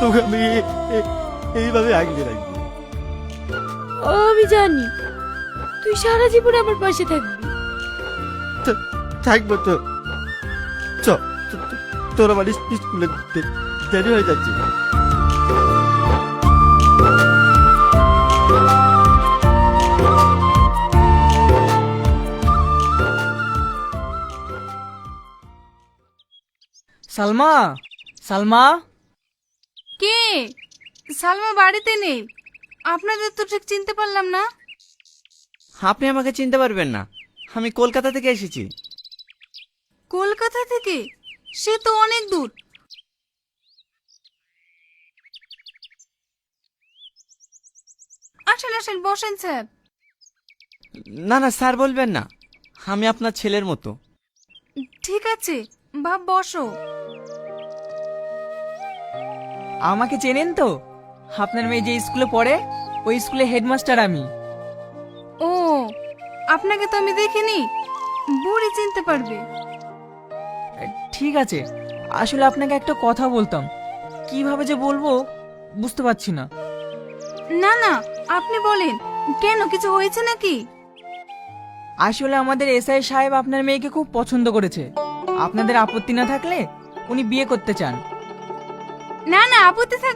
তোকে আমি এইভাবে আগলে রাখব। আমি জানি। তুই সারা জীবন আমার পাশে থাকবি। থাকব তো। চ তোর আমার স্কুলে দেরি হয়ে যাচ্ছে। সালমা সালমা। কে? সালমা বাড়িতে নেই। আপনাদের তো ঠিক চিনতে পারলাম না। আপনি আমাকে চিনতে পারবেন না। আমি কলকাতা থেকে এসেছি। কলকাতা থেকে? সে তো অনেক দূর। আসেন আসেন বসেন স্যার। না না স্যার বলবেন না। আমি আপনার ছেলের মতো। ঠিক আছে বাপ বসো। আমাকে চেনেন তো? আপনার মেয়ে যে স্কুলে পড়ে ওই স্কুলে হেডমাস্টার আমি। ও আপনাকে তো আমি দেখিনি। বুড়ি চিনতে পারবে। ঠিক আছে। আসলে আপনাকে একটা কথা বলতাম। কীভাবে যে বলব বুঝতে পারছি না। না না আপনি বলেন। কেন কিছু হয়েছে নাকি? আসলে আমাদের এসআই সাহেব আপনার মেয়েকে খুব পছন্দ করেছে। আপনাদের আপত্তি না থাকলে উনি বিয়ে করতে চান। না না আপত্তি থাকবে